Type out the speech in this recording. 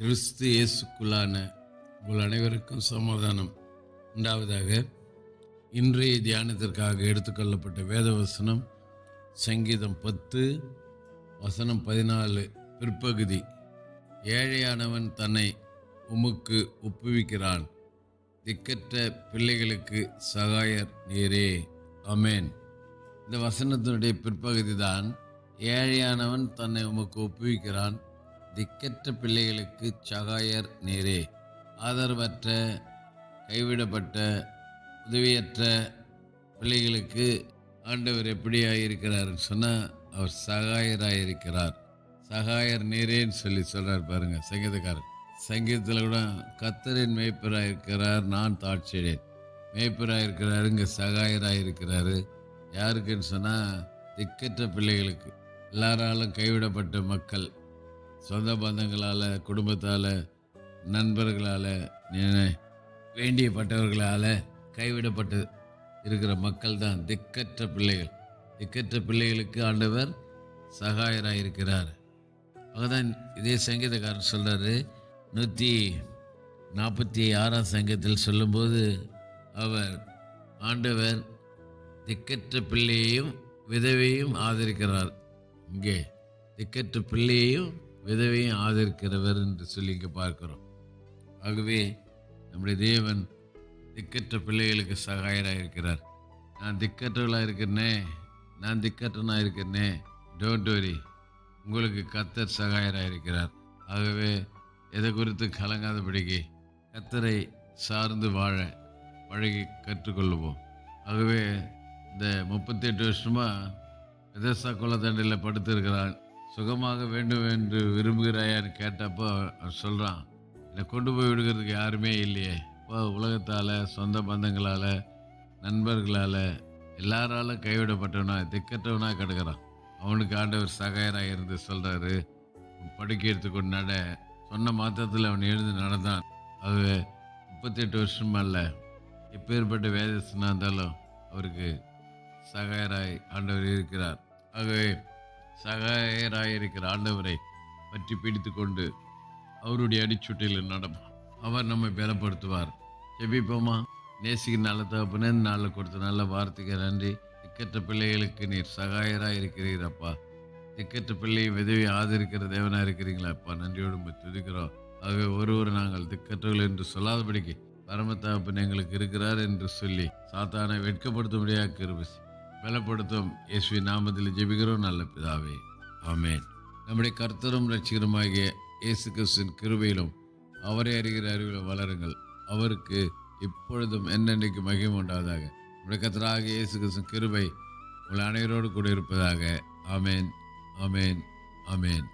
கிறிஸ்து இயேசுக்குள்ளான உங்கள் அனைவருக்கும் சமாதானம். உண்டாவதாக இன்றைய தியானத்திற்காக எடுத்துக்கொள்ளப்பட்ட வேத வசனம் சங்கீதம் பத்து வசனம் பதினாலு பிற்பகுதி. ஏழையானவன் தன்னை உமக்கு ஒப்புவிக்கிறான். திக்கற்ற பிள்ளைகளுக்கு சகாயர் நீரே. அமேன் இந்த வசனத்தினுடைய பிற்பகுதி தான் ஏழையானவன் தன்னை உமக்கு ஒப்புவிக்கிறான். திக்கற்ற பிள்ளைகளுக்கு சகாயர் நீரே. ஆதரவற்ற கைவிடப்பட்ட உதவியற்ற பிள்ளைகளுக்கு ஆண்டவர் எப்படியாக இருக்கிறாருன்னு சொன்னால் அவர் சகாயராக இருக்கிறார் சகாயர் நீரேன்னு சொல்லி சொல்கிறார் பாருங்கள் சங்கீதக்காரர். சங்கீதத்தில் கூட கத்தரின் மேய்ப்பராக இருக்கிறார் நான் தாட்சியேன் மேய்ப்பராக இருக்கிறாரு இங்கே சகாயராக இருக்கிறாரு யாருக்குன்னு சொன்னால் திக்கற்ற பிள்ளைகளுக்கு. எல்லாராலும் கைவிடப்பட்ட மக்கள். சொந்த பந்தங்களால் குடும்பத்தால் நண்பர்களால் வேண்டியப்பட்டவர்களால் கைவிடப்பட்டு இருக்கிற மக்கள் தான் திக்கற்ற பிள்ளைகள். திக்கற்ற பிள்ளைகளுக்கு ஆண்டவர் சகாயராக இருக்கிறார் அதுதான் இதே சங்கீதக்காரன் சொல்கிறாரு நூற்றி நாற்பத்தி ஆறாம் சங்கத்தில் சொல்லும்போது அவர் ஆண்டவர் திக்கற்ற பிள்ளையையும் விதவையும் ஆதரிக்கிறார். இங்கே திக்கற்ற பிள்ளையையும் விதவையும் ஆதரிக்கிறவர் என்று சொல்லி இங்கே பார்க்கிறோம். ஆகவே நம்முடைய தேவன் திக்கற்ற பிள்ளைகளுக்கு சகாயராக இருக்கிறார் நான் திக்கற்றவளாக இருக்கிறனே நான் திக்கற்றனாக இருக்கிறனே டோன்ட் வரி உங்களுக்கு கத்தர் சகாயராக இருக்கிறார் ஆகவே எதை குறித்து கலங்காதபடிக்கு கத்தரை சார்ந்து வாழ பழகி கற்றுக்கொள்ளுவோம். ஆகவே இந்த முப்பத்தெட்டு வருஷமாக விதசா குளத்தண்டையில் படுத்திருக்கிறான். சுகமாக வேண்டும் என்று விரும்புகிறாயான்னு கேட்டப்போ அவன் சொல்கிறான் என்னை கொண்டு போய் விடுகிறதுக்கு யாருமே இல்லையே. இப்போ உலகத்தால் சொந்த பந்தங்களால் நண்பர்களால் எல்லாராலும் கைவிடப்பட்டவனா திக்கற்றவனாக கிடக்கிறான். அவனுக்கு ஆண்டவர் சகாயராக இருந்து சொல்கிறாரு படுக்கிறதுக்கு நட. சொன்ன மாத்திரத்தில் அவன் எழுந்து நடந்தான். அது முப்பத்தெட்டு வருஷமா இல்லை எப்பேற்பட்ட வேதஸ்னா இருந்தாலும் அவருக்கு சகாயராய் ஆண்டவர் இருக்கிறார். ஆகவே சகாயராயிருக்கிற ஆண்டவரை பற்றி பிடித்து கொண்டு அவருடைய அடிச்சுட்டியில் நடப்போம் அவர் நம்மை பலப்படுத்துவார். ஜெபிப்போமா? நேசிக்கு நல்ல தகப்பனே நாளில் கொடுத்த நல்ல வார்த்தைக்கு நன்றி. திக்கற்ற பிள்ளைகளுக்கு நீர் சகாயராக இருக்கிறீரப்பா திக்கற்ற பிள்ளையை விதவி ஆதரிக்கிற தேவனாக இருக்கிறீங்களாப்பா நன்றியோடு நம்ம துதிக்கிறோம். ஆகவே ஒருவர் நாங்கள் திக்கற்றவர்கள் என்று சொல்லாதபடிக்கு பரமத்தாப்பன் எங்களுக்கு இருக்கிறார் என்று சொல்லி சாத்தானை வெட்கப்படுத்த முடியாத கிருபசி பலப்படுத்தும் இயேசுவின் நாமத்தில் ஜெபிக்கிறோம். நல்ல பிதாவே ஆமேன். நம்முடைய கர்த்தரும் ரட்சிகருமாகிய இயேசு கிறிஸ்தின் கிருபையிலும் அவரை அறிகிற அறிவிலும் வளருங்கள். அவருக்கு இப்பொழுதும் என்னென்னைக்கு மகிமை உண்டாவதாக. நம்முடைய கர்த்தராக இயேசு கிறிஸ்தின் கிருபை உங்கள் அனைவரோடு கூட இருப்பதாக. ஆமேன் ஆமேன் ஆமேன்.